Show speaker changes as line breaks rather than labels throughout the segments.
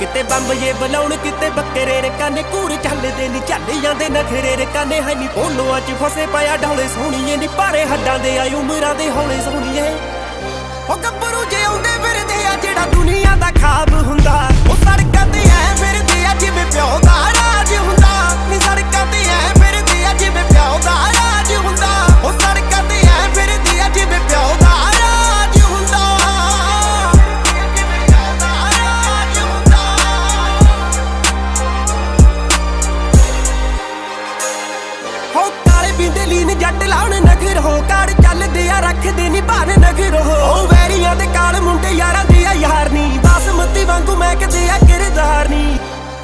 ਕਿਤੇ ਬੰਬ ਜੇ ਬਲਾਉਣ, ਕਿਤੇ ਬੱਕਰੇ ਰੇ ਕਾਨੇ ਕੂਰ ਚੱਲਦੇ ਨਹੀਂ ਚੱਲ ਜਾਂਦੇ ਨਖਰੇ ਰੇ ਕਾਨੇ, ਹੈ ਨਹੀਂ ਪੋਲੋਆਂ ਚ ਫਸੇ ਪਾਇਆ ਢੋਲੇ ਸੋਹਣੀਏ ਨਹੀਂ ਪਾਰੇ ਹੱਡਾਂ ਦੇ ਆਈ ਉਮਰਾਂ ਦੇ ਹੌਲੇ ਸੋਹਣੀਏ। ਉਹ ਕਾੜ ਚੱਲਦੇ ਆ, ਰੱਖਦੇ ਨਹੀਂ ਬਾਹਰ ਨਖਰੋ ਉਹ। ਵੈਰੀਆਂ ਦੇ ਕਾਲ ਮੁੰਡੇ ਯਾਰਾਂ ਦੀ ਆ, ਯਾਰ ਨਹੀਂ ਬਾਸਮਤੀ ਵਾਂਗੂ ਮੈਂ ਕਦੇ ਆ, ਕਿਰਦਾਰ ਨਹੀਂ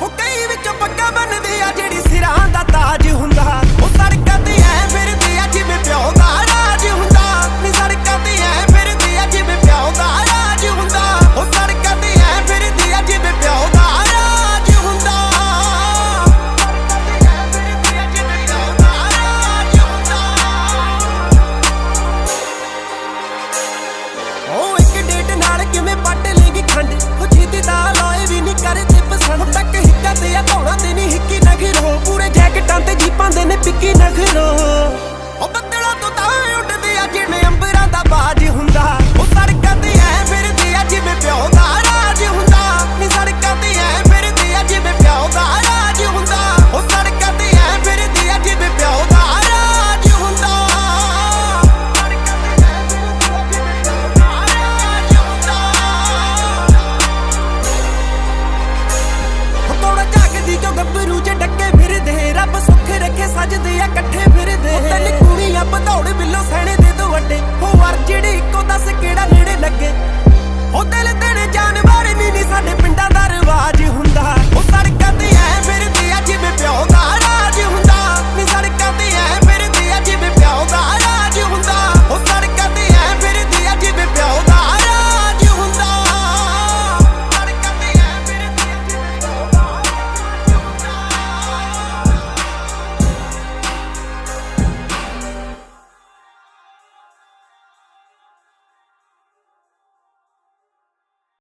ਉਹ ਕਈ ਵਿੱਚ ਪੱਕਾ ਬਣਦੇ ਆ, ਜਿਹੜੀ ਸਿਰਾਂ ਦਾ ਤਾਜ know